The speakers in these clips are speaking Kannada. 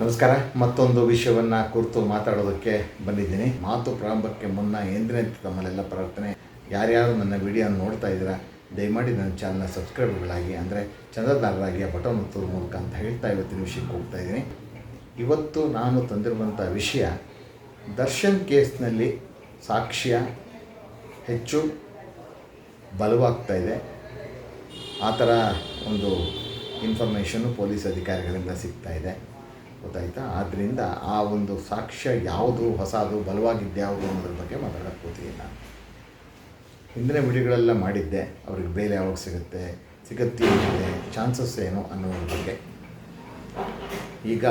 ನಮಸ್ಕಾರ. ಮತ್ತೊಂದು ವಿಷಯವನ್ನು ಕುರಿತು ಮಾತಾಡೋದಕ್ಕೆ ಬಂದಿದ್ದೀನಿ. ಮಾತು ಪ್ರಾರಂಭಕ್ಕೆ ಮುನ್ನ ಎಂದಿನಂತೆ ತಮ್ಮಲ್ಲೆಲ್ಲ ಪ್ರಾರ್ಥನೆ. ಯಾರ್ಯಾರು ನನ್ನ ವಿಡಿಯೋ ನೋಡ್ತಾ ಇದ್ದೀರಾ, ದಯಮಾಡಿ ನನ್ನ ಚಾನಲ್ನ ಸಬ್ಸ್ಕ್ರೈಬರ್ಗಳಾಗಿ, ಅಂದರೆ ಚಂದ್ರದಾರರಾಗಿ ಆ ಬಟನ್ ಒತ್ತೋದ್ರ ಮೂಲಕ ಅಂತ ಹೇಳ್ತಾ ಇವತ್ತಿನ ವಿಷಯಕ್ಕೆ ಹೋಗ್ತಾ ಇದ್ದೀನಿ. ಇವತ್ತು ನಾನು ತಂದಿರುವಂಥ ವಿಷಯ, ದರ್ಶನ್ ಕೇಸ್ನಲ್ಲಿ ಸಾಕ್ಷ್ಯ ಹೆಚ್ಚು ಬಲವಾಗ್ತಾ ಇದೆ. ಆ ಥರ ಒಂದು ಇನ್ಫಾರ್ಮೇಷನ್ನು ಪೊಲೀಸ್ ಅಧಿಕಾರಿಗಳಿಂದ ಸಿಗ್ತಾ ಇದೆ. ಗೊತ್ತಾಯ್ತಾ? ಆದ್ದರಿಂದ ಆ ಒಂದು ಸಾಕ್ಷ್ಯ ಯಾವುದು, ಹೊಸದು ಬಲವಾಗಿದ್ದು ಯಾವುದು ಅನ್ನೋದ್ರ ಬಗ್ಗೆ ಮಾತಾಡೋಕ್ಕೆ ಕೂತೀನಿ ನಾನು ಹಿಂದಿನ ವಿಡಿಯೋಗಳೆಲ್ಲ ಮಾಡಿದ್ದೆ. ಅವ್ರಿಗೆ ಬೇಲೆ ಯಾವಾಗ ಸಿಗುತ್ತೆ ಸಿಗುತ್ತೆ ಏನಿದೆ ಚಾನ್ಸಸ್ ಏನು ಅನ್ನೋದ್ರ ಬಗ್ಗೆ. ಈಗ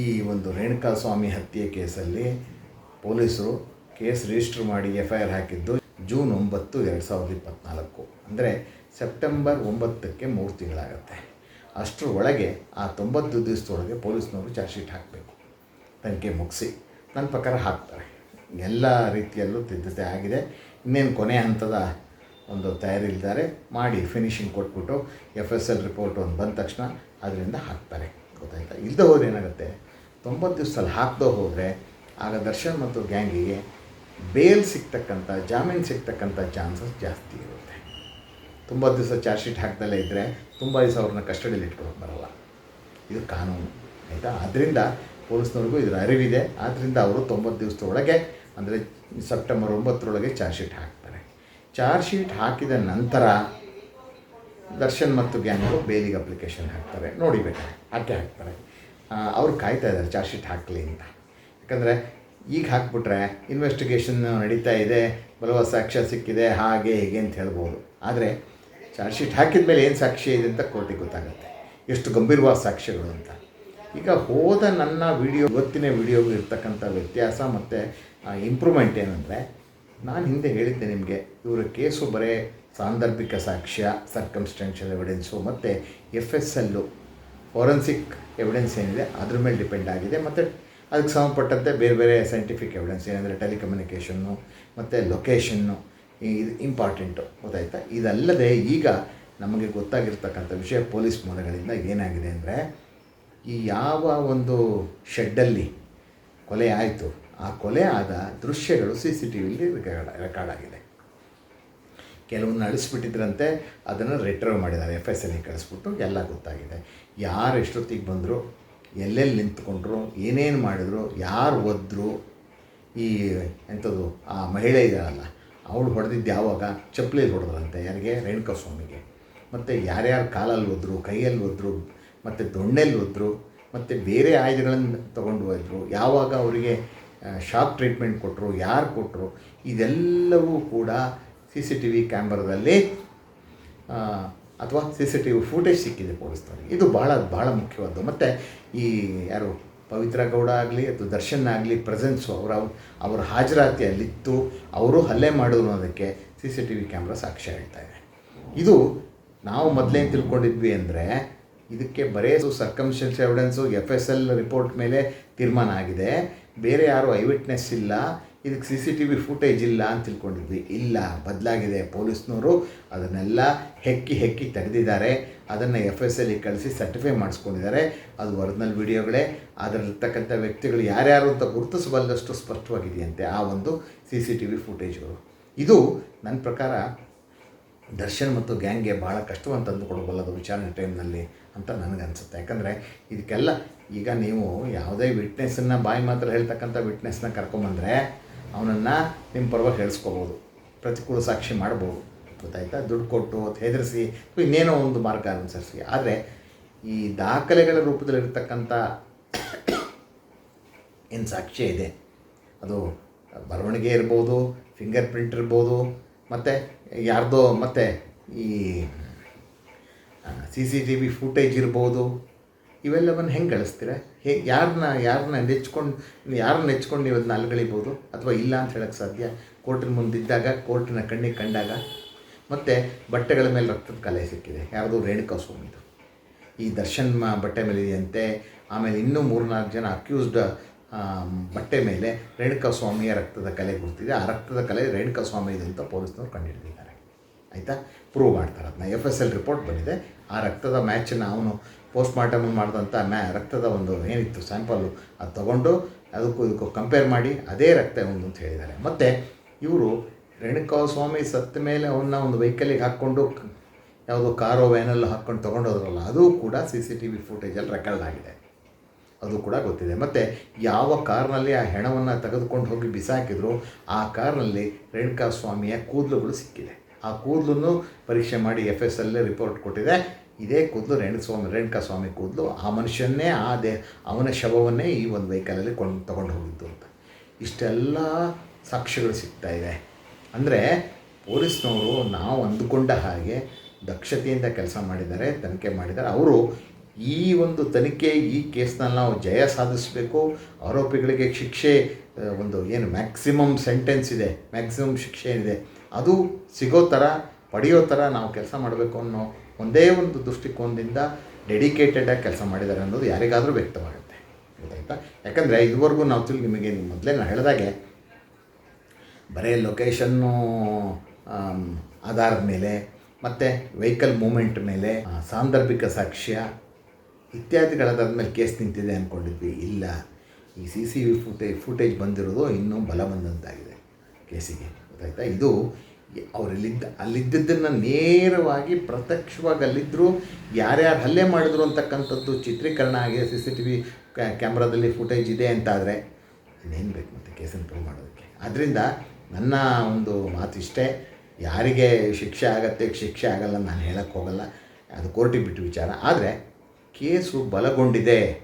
ಈ ಒಂದು ರೇಣುಕಾ ಸ್ವಾಮಿ ಹತ್ಯೆ ಕೇಸಲ್ಲಿ ಪೊಲೀಸರು ಕೇಸ್ ರಿಜಿಸ್ಟರ್ ಮಾಡಿ ಎಫ್ ಐ ಆರ್ ಹಾಕಿದ್ದು ಜೂನ್ ಒಂಬತ್ತು, ಎರಡು ಸಾವಿರದ ಇಪ್ಪತ್ತ್ನಾಲ್ಕು ಅಂದರೆ ಸೆಪ್ಟೆಂಬರ್ ಒಂಬತ್ತಕ್ಕೆ ಮೂರು ತಿಂಗಳಾಗತ್ತೆ. ಅಷ್ಟರ ಒಳಗೆ ಆ ತೊಂಬತ್ತು ದಿವಸದೊಳಗೆ ಪೊಲೀಸ್ನವರು ಚಾರ್ಜ್ ಶೀಟ್ ಹಾಕಬೇಕು. ತನಿಖೆ ಮುಗಿಸಿ ನನ್ನ ಪ್ರಕಾರ ಹಾಕ್ತಾರೆ. ಎಲ್ಲ ರೀತಿಯಲ್ಲೂ ತಿದ್ದತೆ ಆಗಿದೆ. ಇನ್ನೇನು ಕೊನೆ ಹಂತದ ಒಂದು ತಯಾರಿಲ್ದಾರೆ ಮಾಡಿ ಫಿನಿಷಿಂಗ್ ಕೊಟ್ಬಿಟ್ಟು ಎಫ್ ಎಸ್ ಎಲ್ ರಿಪೋರ್ಟ್ ಒಂದು ಬಂದ ತಕ್ಷಣ ಅದರಿಂದ ಹಾಕ್ತಾರೆ. ಗೊತ್ತಾಯ್ತಾ? ಇಲ್ಲದೆ ಹೋದ್ರೆ ಏನಾಗುತ್ತೆ? ತೊಂಬತ್ತು ದಿವಸದಲ್ಲಿ ಹಾಕ್ದೋ ಹೋದರೆ ಆಗ ದರ್ಶನ್ ಮತ್ತು ಗ್ಯಾಂಗಿಗೆ ಬೇಲ್ ಸಿಗ್ತಕ್ಕಂಥ, ಜಾಮೀನು ಸಿಗ್ತಕ್ಕಂಥ ಚಾನ್ಸಸ್ ಜಾಸ್ತಿ ತುಂಬ ದಿವಸ ಚಾರ್ಜ್ ಶೀಟ್ ಹಾಕ್ದಲ್ಲೇ ಇದ್ದರೆ ತುಂಬ ದಿವಸ ಅವ್ರನ್ನ ಕಸ್ಟಡಿಯಲ್ಲಿ ಇಟ್ಕೊಳಕ್ಕೆ ಬರಲ್ಲ. ಇದು ಕಾನೂನು, ಆಯಿತಾ? ಅದರಿಂದ ಪೊಲೀಸ್ನವ್ರಿಗೂ ಇದರ ಅರಿವಿದೆ. ಆದ್ದರಿಂದ ಅವರು ತೊಂಬತ್ತು ದಿವಸದೊಳಗೆ, ಅಂದರೆ ಸೆಪ್ಟೆಂಬರ್ ಒಂಬತ್ತರೊಳಗೆ ಚಾರ್ಜ್ ಶೀಟ್ ಹಾಕ್ತಾರೆ. ಚಾರ್ಜ್ ಶೀಟ್ ಹಾಕಿದ ನಂತರ ದರ್ಶನ್ ಮತ್ತು ಗ್ಯಾಂಗು ಬೇಲಿಗೆ ಅಪ್ಲಿಕೇಶನ್ ಹಾಕ್ತಾರೆ ನೋಡಿ ಬೇಕಾದ್ರೆ, ಹಾಕಿ ಹಾಕ್ತಾರೆ. ಅವ್ರು ಕಾಯ್ತಾ ಇದ್ದಾರೆ ಚಾರ್ಜ್ ಶೀಟ್ ಹಾಕಲಿ ಅಂತ. ಯಾಕಂದರೆ ಈಗ ಹಾಕ್ಬಿಟ್ರೆ ಇನ್ವೆಸ್ಟಿಗೇಷನ್ ನಡೀತಾ ಇದೆ ಬಲವಾದ ಸಾಕ್ಷ್ಯ ಸಿಕ್ಕಿದೆ, ಹಾಗೆ ಹೀಗೆ ಅಂತ ಹೇಳ್ಬೋದು. ಆದರೆ ಚಾರ್ಜ್ ಶೀಟ್ ಹಾಕಿದ ಮೇಲೆ ಏನು ಸಾಕ್ಷಿ ಇದೆ ಅಂತ ಕೋರ್ಟಿಗೆ ಗೊತ್ತಾಗುತ್ತೆ. ಎಷ್ಟು ಗಂಭೀರವಾದ ಸಾಕ್ಷ್ಯಗಳು ಅಂತ. ಈಗ ಹೋದ ನನ್ನ ವಿಡಿಯೋ, ಇವತ್ತಿನ ವಿಡಿಯೋಗೂ ಇರ್ತಕ್ಕಂಥ ವ್ಯತ್ಯಾಸ ಮತ್ತು ಇಂಪ್ರೂವ್ಮೆಂಟ್ ಏನಂದರೆ, ನಾನು ಹಿಂದೆ ಹೇಳಿದ್ದೆ ನಿಮಗೆ, ಇವರ ಕೇಸು ಬರೇ ಸಾಂದರ್ಭಿಕ ಸಾಕ್ಷ್ಯ ಸರ್ಕಮ್ಸ್ಟೆನ್ಷಿಯಲ್ ಎವಿಡೆನ್ಸು ಮತ್ತು F S L forensic evidence ಏನಿದೆ, ಅದ್ರ ಮೇಲೆ ಡಿಪೆಂಡ್ ಆಗಿದೆ, ಮತ್ತು ಅದಕ್ಕೆ ಸಂಬಂಧಪಟ್ಟಂತೆ ಬೇರೆ ಬೇರೆ ಸೈಂಟಿಫಿಕ್ ಎವಿಡೆನ್ಸ್ ಏನಂದರೆ ಟೆಲಿಕಮ್ಯುನಿಕೇಷನ್ನು ಮತ್ತು ಲೊಕೇಶನ್ನು ಇದು ಇಂಪಾರ್ಟೆಂಟು ಗೊತ್ತಾಯ್ತಾ? ಇದಲ್ಲದೆ ಈಗ ನಮಗೆ ಗೊತ್ತಾಗಿರ್ತಕ್ಕಂಥ ವಿಷಯ ಪೊಲೀಸ್ ಮೂಲಗಳಿಂದ ಏನಾಗಿದೆ ಅಂದರೆ, ಈ ಯಾವ ಒಂದು ಶೆಡ್ಡಲ್ಲಿ ಕೊಲೆ ಆಯಿತು, ಆ ಕೊಲೆ ಆದ ದೃಶ್ಯಗಳು ಸಿ ಸಿ ಟಿ ವಿಲಿ ರೆಕಾರ್ಡ್ ರೆಕಾರ್ಡ್ ಆಗಿದೆ. ಕೆಲವೊಂದು ಅಳಿಸ್ಬಿಟ್ಟಿದ್ರಂತೆ ಅದನ್ನು ರಿಟ್ರವ್ ಮಾಡಿದ್ದಾರೆ ಎಫ್ ಎಸ್ ಎಲ್ಲಿ ಕಳಿಸ್ಬಿಟ್ಟು ಎಲ್ಲ ಗೊತ್ತಾಗಿದೆ. ಯಾರು ಎಷ್ಟೊತ್ತಿಗೆ ಬಂದರು, ಎಲ್ಲೆಲ್ಲಿ ನಿಂತ್ಕೊಂಡ್ರು, ಏನೇನು ಮಾಡಿದ್ರು, ಯಾರು ಒದ್ರು ಈ ಎಂಥದ್ದು ಆ ಮಹಿಳೆ ಇದ್ದಾಳಲ್ಲ ಅವಳು ಹೊಡೆದಿದ್ದು ಯಾವಾಗ? ಚಪ್ಪಲಿ ಹೊಡೆದ್ರಂತೆ ಯಾರಿಗೆ? ರೇಣುಕಾ ಸ್ವಾಮಿಗೆ ಮತ್ತು ಯಾರ್ಯಾರು ಕಾಲಲ್ಲಿ ಒದ್ರು, ಕೈಯಲ್ಲಿ ಒದ್ರು, ಮತ್ತು ದೊಣ್ಣೆಲ್ಲಿ ಒದ್ರು, ಮತ್ತು ಬೇರೆ ಆಯುಧಗಳನ್ನು ತೊಗೊಂಡು ಹೋದ್ರು, ಯಾವಾಗ ಅವರಿಗೆ ಶಾಕ್ ಟ್ರೀಟ್ಮೆಂಟ್ ಕೊಟ್ಟರು ಯಾರು ಕೊಟ್ಟರು ಇದೆಲ್ಲವೂ ಕೂಡ ಸಿ ಸಿ ಟಿ ವಿ ಕ್ಯಾಮ್ರಾದಲ್ಲಿ ಅಥವಾ C C T V footage ಸಿಕ್ಕಿದೆ ಪೊಲೀಸ್ನವ್ರಿಗೆ. ಇದು ಭಾಳ ಭಾಳ ಮುಖ್ಯವಾದ್ದು. ಮತ್ತು ಈ ಯಾರು ಪವಿತ್ರ ಗೌಡ ಆಗಲಿ ಅಥವಾ ದರ್ಶನ್ ಆಗಲಿ ಪ್ರೆಸೆನ್ಸು ಅವರ ಅವರ ಹಾಜರಾತಿ ಅಲ್ಲಿತ್ತು ಅವರು ಹಲ್ಲೆ ಮಾಡಿದ್ರು ಅನ್ನೋದಕ್ಕೆ C C T V camera ಸಾಕ್ಷ್ಯ ಹೇಳ್ತಾ ಇದೆ ಇದು ನಾವು ಮೊದಲೇ ತಿಳ್ಕೊಂಡಿದ್ವಿ ಅಂದರೆ ಇದಕ್ಕೆ ಬರೇ circumstance evidence F S L report ಮೇಲೆ ತೀರ್ಮಾನ ಆಗಿದೆ. ಬೇರೆ ಯಾರು ಐ ವಿಟ್ನೆಸ್ ಇಲ್ಲ. ಇದಕ್ಕೆ C C T V footage ಇಲ್ಲ ಅಂತ ತಿಳ್ಕೊಂಡಿದ್ವಿ. ಇಲ್ಲ, ಬದಲಾಗಿದೆ. ಪೊಲೀಸ್ನವರು ಅದನ್ನೆಲ್ಲ ಹೆಕ್ಕಿ ಹೆಕ್ಕಿ ತೆಗೆದಿದ್ದಾರೆ ಅದನ್ನು ಎಫ್ ಎಸ್ ಎಲ್ಲಿ ಕಳಿಸಿ ಸರ್ಟಿಫೈ ಮಾಡಿಸ್ಕೊಂಡಿದ್ದಾರೆ. ಅದು ಒರಿಜಿನಲ್ ವಿಡಿಯೋಗಳೇ. ಅದರಲ್ಲಿರ್ತಕ್ಕಂಥ ವ್ಯಕ್ತಿಗಳು ಯಾರ್ಯಾರು ಅಂತ ಗುರುತಿಸಬಲ್ಲಷ್ಟು ಸ್ಪಷ್ಟವಾಗಿದೆಯಂತೆ ಆ ಒಂದು ಸಿ ಸಿ ಟಿ ವಿ ಫುಟೇಜ್ಗಳು ಇದು ನನ್ನ ಪ್ರಕಾರ ದರ್ಶನ್ ಮತ್ತು ಗ್ಯಾಂಗ್ಗೆ ಭಾಳ ಕಷ್ಟವನ್ನು ತಂದು ಕೊಡಬಲ್ಲದು ವಿಚಾರಣೆ ಟೈಮ್ನಲ್ಲಿ ಅಂತ ನನಗನ್ಸುತ್ತೆ. ಯಾಕಂದರೆ ಇದಕ್ಕೆಲ್ಲ ಈಗ ನೀವು ಯಾವುದೇ ವಿಟ್ನೆಸ್ಸನ್ನು ಬಾಯಿ ಮಾತ್ರ ಹೇಳ್ತಕ್ಕಂಥ ವಿಟ್ನೆಸ್ನ ಕರ್ಕೊಂಬಂದರೆ ಅವನನ್ನು ನಿಮ್ಮ ಪರವಾಗಿ ಹೇಳಿಸ್ಕೋಬೋದು ಪ್ರತಿಕೂಲ ಸಾಕ್ಷಿ ಮಾಡ್ಬೋದು. ಗೊತ್ತಾಯ್ತಾ? ದುಡ್ಡು ಕೊಟ್ಟು ಹೆದರಿಸಿ ಇನ್ನೇನೋ ಒಂದು ಮಾರ್ಗ ಅನುಸರಿಸಿ. ಆದರೆ ಈ ದಾಖಲೆಗಳ ರೂಪದಲ್ಲಿರ್ತಕ್ಕಂಥ ಏನು ಸಾಕ್ಷಿ ಇದೆ? ಅದು ಬರವಣಿಗೆ ಇರ್ಬೋದು ಫಿಂಗರ್ ಪ್ರಿಂಟ್ ಇರ್ಬೋದು, ಮತ್ತು ಯಾರ್ದೋ ಮತ್ತು ಈ C C T V footage ಇರ್ಬೋದು ಇವೆಲ್ಲವನ್ನು ಹೆಂಗೆ ಗಳಿಸ್ತೀರ? ಹೇ ಯಾರನ್ನ ಯಾರನ್ನ ನೆಚ್ಕೊಂಡು ಯಾರನ್ನ ನೆಚ್ಕೊಂಡು ನೀವು ಅದನ್ನ ಅಲ್ಗಳಿಬೋದು ಅಥವಾ ಇಲ್ಲ ಅಂತ ಹೇಳೋಕ್ಕೆ ಸಾಧ್ಯ? ಕೋರ್ಟಿನ ಮುಂದಿದ್ದಾಗ, ಕೋರ್ಟಿನ ಕಣ್ಣಿಗೆ ಕಂಡಾಗ? ಮತ್ತು ಬಟ್ಟೆಗಳ ಮೇಲೆ ರಕ್ತದ ಕಲೆ ಸಿಕ್ಕಿದೆ. ಯಾರದು ರೇಣುಕಾ ಸ್ವಾಮಿದು ಈ ದರ್ಶನ್ ಬಟ್ಟೆ ಮೇಲೆ ಇದೆಯಂತೆ ಆಮೇಲೆ ಇನ್ನೂ ಮೂರ್ನಾಲ್ಕು ಜನ ಅಕ್ಯೂಸ್ಡ್ ಬಟ್ಟೆ ಮೇಲೆ ರೇಣುಕಾ ಸ್ವಾಮಿಯ ರಕ್ತದ ಕಲೆ ಗುರ್ತಿದೆ. ಆ ರಕ್ತದ ಕಲೆ ರೇಣುಕಾ ಸ್ವಾಮಿ ಇದೆ ಅಂತ ಪೊಲೀಸ್ನವ್ರು ಕಂಡುಹಿಡಿದಿದ್ದಾರೆ ಆಯಿತಾ? ಪ್ರೂವ್ ಮಾಡ್ತಾರೆ. ಅದನ್ನ ಎಫ್ ಎಸ್ ಎಲ್ ರಿಪೋರ್ಟ್ ಬಂದಿದೆ. ಆ ರಕ್ತದ ಮ್ಯಾಚನ್ನು ಅವನು ಪೋಸ್ಟ್ ಮಾರ್ಟಮ್ ಮಾಡಿದಂಥ ಮ್ಯಾ, ರಕ್ತದ ಒಂದು ಏನಿತ್ತು ಸ್ಯಾಂಪಲ್ಲು, ಅದು ತೊಗೊಂಡು ಅದಕ್ಕೂ ಇದಕ್ಕೂ ಕಂಪೇರ್ ಮಾಡಿ ಅದೇ ರಕ್ತ ಒಂದು ಅಂತ ಹೇಳಿದ್ದಾರೆ. ಮತ್ತು ಇವರು ರೇಣುಕಾ ಸ್ವಾಮಿ ಸತ್ತ ಮೇಲೆ ಅವನ್ನ ಒಂದು ವೆಹಿಕಲಿಗೆ ಹಾಕ್ಕೊಂಡು, ಯಾವುದೋ ಕಾರೋ ವ್ಯಾನಲ್ಲೋ ಹಾಕ್ಕೊಂಡು ತೊಗೊಂಡೋದ್ರಲ್ಲ ಅದು ಕೂಡ ಸಿ ಸಿ ಟಿ ವಿ ಫುಟೇಜಲ್ಲಿ ರೆಕಾರ್ಡ್ ಆಗಿದೆ. ಅದು ಕೂಡ ಗೊತ್ತಿದೆ. ಮತ್ತು ಯಾವ ಕಾರ್ನಲ್ಲಿ ಆ ಹೆಣವನ್ನು ತೆಗೆದುಕೊಂಡು ಹೋಗಿ ಬಿಸಾಕಿದ್ರು ಆ ಕಾರ್ನಲ್ಲಿ ರೇಣುಕಾ ಸ್ವಾಮಿಯ ಕೂದಲುಗಳು ಸಿಕ್ಕಿದೆ. ಆ ಕೂದಲನ್ನು ಪರೀಕ್ಷೆ ಮಾಡಿ ಎಫ್ ಎಸ್ ಅಲ್ಲೇ ರಿಪೋರ್ಟ್ ಕೊಟ್ಟಿದೆ. ಇದೇ ಕೂದಲು ರೇಣು ಸ್ವಾಮಿ, ರೇಣುಕಾ ಸ್ವಾಮಿ ಕೂದಲು ಆ ಮನುಷ್ಯನ್ನೇ ಆ ದೇ, ಅವನ ಶವವನ್ನೇ ಈ ಒಂದು ವೆಹಿಕಲಲ್ಲಿ ಕೊಂಡು, ತಗೊಂಡು ಹೋಗಿದ್ದು ಅಂತ. ಇಷ್ಟೆಲ್ಲ ಸಾಕ್ಷ್ಯಗಳು ಸಿಗ್ತಾ ಇದೆ. ಅಂದರೆ ಪೊಲೀಸ್ನವರು ನಾವು ಅಂದುಕೊಂಡ ಹಾಗೆ ದಕ್ಷತೆಯಿಂದ ಕೆಲಸ ಮಾಡಿದ್ದಾರೆ, ತನಿಖೆ ಮಾಡಿದ್ದಾರೆ. ಅವರು ಈ ಒಂದು ತನಿಖೆ, ಈ ಕೇಸ್ನಲ್ಲಿ ನಾವು ಜಯ ಸಾಧಿಸಬೇಕು. ಆರೋಪಿಗಳಿಗೆ ಶಿಕ್ಷೆ ಒಂದು ಏನು ಮ್ಯಾಕ್ಸಿಮಮ್ ಸೆಂಟೆನ್ಸ್ ಇದೆ, ಮ್ಯಾಕ್ಸಿಮಮ್ ಶಿಕ್ಷೆ ಏನಿದೆ, ಅದು ಸಿಗೋ ಥರ, ಪಡೆಯೋ ಥರ ನಾವು ಕೆಲಸ ಮಾಡಬೇಕು ಅನ್ನೋ ಒಂದೇ ಒಂದು ದೃಷ್ಟಿಕೋನದಿಂದ ಡೆಡಿಕೇಟೆಡಾಗಿ ಕೆಲಸ ಮಾಡಿದ್ದಾರೆ ಅನ್ನೋದು ಯಾರಿಗಾದರೂ ವ್ಯಕ್ತವಾಗುತ್ತೆ. ಗೊತ್ತಾಯ್ತಾ? ಯಾಕಂದರೆ ಇದುವರೆಗೂ ನಾವು ತಿಳಿ ನಿಮಗೆ ಮೊದಲೇ ನಾನು ಹೇಳಿದಾಗೆ, ಬರೀ ಲೊಕೇಶನ್ನು ಆಧಾರದ ಮೇಲೆ, ಮತ್ತು ವೆಹಿಕಲ್ ಮೂಮೆಂಟ್ ಮೇಲೆ ಸಾಂದರ್ಭಿಕ ಸಾಕ್ಷ್ಯ ಇತ್ಯಾದಿಗಳಾದ ಮೇಲೆ ಕೇಸ್ ನಿಂತಿದೆ ಅಂದ್ಕೊಂಡಿದ್ವಿ ಇಲ್ಲ, ಈ C C V footage footage ಬಂದಿರೋದು ಇನ್ನೂ ಬಲ ಬಂದಂತಾಗಿದೆ ಕೇಸಿಗೆ ಗೊತ್ತಾಯ್ತಾ? ಇದು ಅವರಲ್ಲಿದ್ದ, ಅಲ್ಲಿದ್ದದ್ದನ್ನು ನೇರವಾಗಿ ಪ್ರತ್ಯಕ್ಷವಾಗಿ ಅಲ್ಲಿದ್ದರು ಯಾರ್ಯಾರು ಹಲ್ಲೆ ಮಾಡಿದ್ರು ಅಂತಕ್ಕಂಥದ್ದು ಚಿತ್ರೀಕರಣ ಆಗಿದೆ ಸಿ ಸಿ ಟಿ ವಿ ಕ್ಯಾಮ್ರಾದಲ್ಲಿ ಫುಟೇಜ್ ಇದೆ ಅಂತಾದರೆ, ಇನ್ನೇನು ಬೇಕು ಮತ್ತು ಕೇಸನ್ನು ಪ್ರೂವ್ ಮಾಡೋದಕ್ಕೆ. ಆದ್ದರಿಂದ ನನ್ನ ಒಂದು ಮಾತು ಇಷ್ಟೇ, ಯಾರಿಗೆ ಶಿಕ್ಷೆ ಆಗತ್ತೆ, ಶಿಕ್ಷೆ ಆಗಲ್ಲ ನಾನು ಹೇಳಕ್ಕೆ ಹೋಗಲ್ಲ, ಅದು ಕೋರ್ಟಿಗೆ ಬಿಟ್ಟು ವಿಚಾರ. ಆದರೆ, ಕೇಸು ಬಲಗೊಂಡಿದೆ,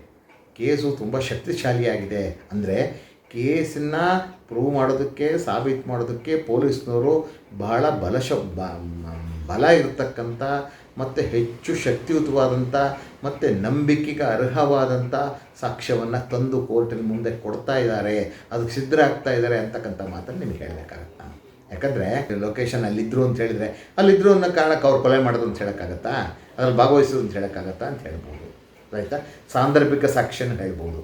ಕೇಸು ತುಂಬ ಶಕ್ತಿಶಾಲಿಯಾಗಿದೆ, ಅಂದರೆ ಕೇಸನ್ನು ಪ್ರೂವ್ ಮಾಡೋದಕ್ಕೆ, ಸಾಬೀತು ಮಾಡೋದಕ್ಕೆ ಪೊಲೀಸ್ನವರು ಬಹಳ ಬಲಶ ಬಲ ಇರತಕ್ಕಂಥ ಮತ್ತು ಹೆಚ್ಚು ಶಕ್ತಿಯುತವಾದಂಥ ಮತ್ತು ನಂಬಿಕೆಗೆ ಅರ್ಹವಾದಂಥ ಸಾಕ್ಷ್ಯವನ್ನು ತಂದು ಕೋರ್ಟಿನ ಮುಂದೆ ಕೊಡ್ತಾ ಇದ್ದಾರೆ. ಅದಕ್ಕೆ ಸಿದ್ಧರಾಗ್ತಾ ಇದ್ದಾರೆ ಅಂತಕ್ಕಂಥ ಮಾತನ್ನು ನಿಮ್ಗೆ ಹೇಳಬೇಕಾಗತ್ತೆ ಯಾಕಂದರೆ ಲೊಕೇಶನ್ ಅಲ್ಲಿದ್ದರು ಅಂತ ಹೇಳಿದರೆ ಅಲ್ಲಿದ್ದರು ಅನ್ನೋ ಕಾರಣಕ್ಕೆ ಅವ್ರು ಕೊಲೆ ಮಾಡೋದು ಅಂತ ಹೇಳೋಕ್ಕಾಗತ್ತಾ? ಅದ್ರಲ್ಲಿ ಭಾಗವಹಿಸೋದು ಅಂತ ಹೇಳೋಕ್ಕಾಗತ್ತಾ ಅಂತ ಹೇಳ್ಬೋದು. ರೈತ ಸಾಂದರ್ಭಿಕ ಸಾಕ್ಷ್ಯನ ಹೇಳ್ಬೋದು.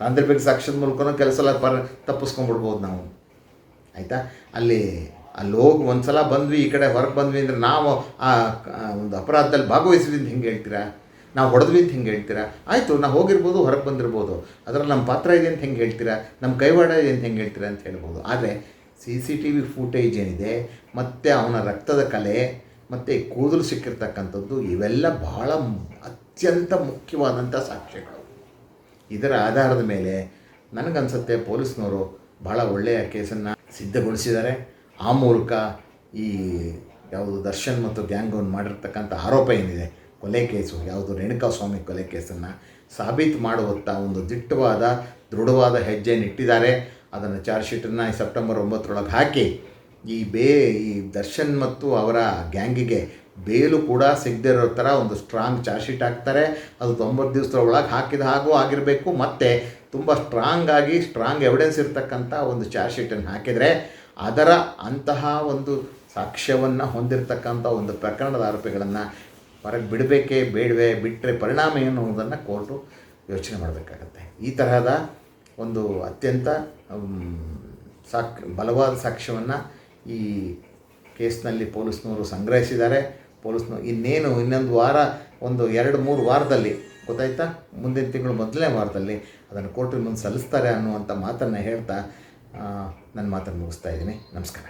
ಸಾಂದರ್ಭಿಕ ಸಾಕ್ಷ್ಯದ ಮೂಲಕನೂ ಕೆಲಸ ಎಲ್ಲ ಪರ ತಪ್ಪಿಸ್ಕೊಂಡ್ಬಿಡ್ಬೋದು ನಾವು. ಆಯಿತಾ? ಅಲ್ಲಿ ಅಲ್ಲಿ ಹೋಗಿ ಒಂದು ಸಲ ಬಂದ್ವಿ, ಈ ಕಡೆ ಹೊರಗೆ ಬಂದ್ವಿ ಅಂದರೆ ನಾವು ಆ ಒಂದು ಅಪರಾಧದಲ್ಲಿ ಭಾಗವಹಿಸಿದ್ವಿ ಅಂತ ಹಿಂಗೆ ಹೇಳ್ತೀರಾ? ನಾವು ಹೊಡೆದ್ವಿ ಅಂತ ಹಿಂಗೆ ಹೇಳ್ತೀರಾ? ಆಯಿತು, ನಾವು ಹೋಗಿರ್ಬೋದು, ಹೊರಗೆ ಬಂದಿರ್ಬೋದು. ಅದರಲ್ಲಿ ನಮ್ಮ ಪಾತ್ರ ಇದೆ ಅಂತ ಹೆಂಗೆ ಹೇಳ್ತೀರಾ? ನಮ್ಮ ಕೈವಾಡ ಇದೆ ಅಂತ ಹೆಂಗೆ ಹೇಳ್ತೀರಾ ಅಂತ ಹೇಳ್ಬೋದು. ಆದರೆ C C T V footage ಏನಿದೆ, ಮತ್ತು ಅವನ ರಕ್ತದ ಕಲೆ, ಮತ್ತು ಕೂದಲು ಸಿಕ್ಕಿರ್ತಕ್ಕಂಥದ್ದು, ಇವೆಲ್ಲ ಬಹಳ ಅತ್ಯಂತ ಮುಖ್ಯವಾದಂಥ ಸಾಕ್ಷ್ಯಗಳು. ಇದರ ಆಧಾರದ ಮೇಲೆ ನನಗನ್ಸುತ್ತೆ ಪೊಲೀಸ್ನವರು ಭಾಳ ಒಳ್ಳೆಯ ಕೇಸನ್ನು ಸಿದ್ಧಗೊಳಿಸಿದ್ದಾರೆ. ಆ ಮೂಲಕ ಈ ಯಾವುದು ದರ್ಶನ್ ಮತ್ತು ಗ್ಯಾಂಗ್ ಅವ್ನು ಮಾಡಿರ್ತಕ್ಕಂಥ ಆರೋಪ ಏನಿದೆ, ಕೊಲೆ ಕೇಸು, ಯಾವುದು ರೇಣುಕಾ ಸ್ವಾಮಿ ಕೊಲೆ ಕೇಸನ್ನು ಸಾಬೀತು ಮಾಡುವತ್ತ ಒಂದು ದಿಟ್ಟವಾದ, ದೃಢವಾದ ಹೆಜ್ಜೆಯನ್ನು ಇಟ್ಟಿದ್ದಾರೆ. ಅದನ್ನು ಚಾರ್ಜ್ ಶೀಟನ್ನು ಸೆಪ್ಟೆಂಬರ್ ಒಂಬತ್ತರೊಳಗೆ ಹಾಕಿ ಈ ಬೇ ಈ ದರ್ಶನ್ ಮತ್ತು ಅವರ ಗ್ಯಾಂಗಿಗೆ ಬೇಲು ಕೂಡ ಸಿಗದೆ ಇರೋ ಥರ ಒಂದು ಸ್ಟ್ರಾಂಗ್ ಚಾರ್ಜ್ ಶೀಟ್ ಹಾಕ್ತಾರೆ. ಅದು ತೊಂಬತ್ತು ದಿವಸದ ಒಳಗೆ ಹಾಕಿದ ಹಾಗೂ ಆಗಿರಬೇಕು. ಮತ್ತು ತುಂಬ ಸ್ಟ್ರಾಂಗ್ ಆಗಿ ಸ್ಟ್ರಾಂಗ್ ಎವಿಡೆನ್ಸ್ ಇರತಕ್ಕಂಥ ಒಂದು ಚಾರ್ಜ್ ಶೀಟನ್ನು ಹಾಕಿದರೆ ಅದರ ಅಂತಹ ಒಂದು ಸಾಕ್ಷ್ಯವನ್ನು ಹೊಂದಿರತಕ್ಕಂಥ ಒಂದು ಪ್ರಕರಣದ ಆರೋಪಿಗಳನ್ನು ಹೊರಗೆ ಬಿಡಬೇಕೇ ಬೇಡವೇ ಬಿಟ್ಟರೆ ಪರಿಣಾಮ ಏನು ಅನ್ನೋದನ್ನು ಕೋರ್ಟು ಯೋಚನೆ ಮಾಡಬೇಕಾಗತ್ತೆ. ಈ ತರಹದ ಒಂದು ಅತ್ಯಂತ ಸಾಕ್, ಬಲವಾದ ಸಾಕ್ಷ್ಯವನ್ನು ಈ ಕೇಸ್ನಲ್ಲಿ ಪೊಲೀಸ್ನವರು ಸಂಗ್ರಹಿಸಿದ್ದಾರೆ. ಪೊಲೀಸ್ನವರು. ಇನ್ನೇನು, ಇನ್ನೊಂದು ವಾರ, ಒಂದು ಎರಡು, ಮೂರು ವಾರದಲ್ಲಿ, ಗೊತ್ತಾಯ್ತಾ? ಮುಂದಿನ ತಿಂಗಳು ಮೊದಲನೇ ವಾರದಲ್ಲಿ ಅದನ್ನು ಕೋರ್ಟಿನ ಮುಂದೆ ಸಲ್ಲಿಸ್ತಾರೆ ಅನ್ನುವಂಥ ಮಾತನ್ನು ಹೇಳ್ತಾ ನನ್ನ ಮಾತನ್ನು ಮುಗಿಸ್ತಾ ಇದ್ದೀನಿ. ನಮಸ್ಕಾರ.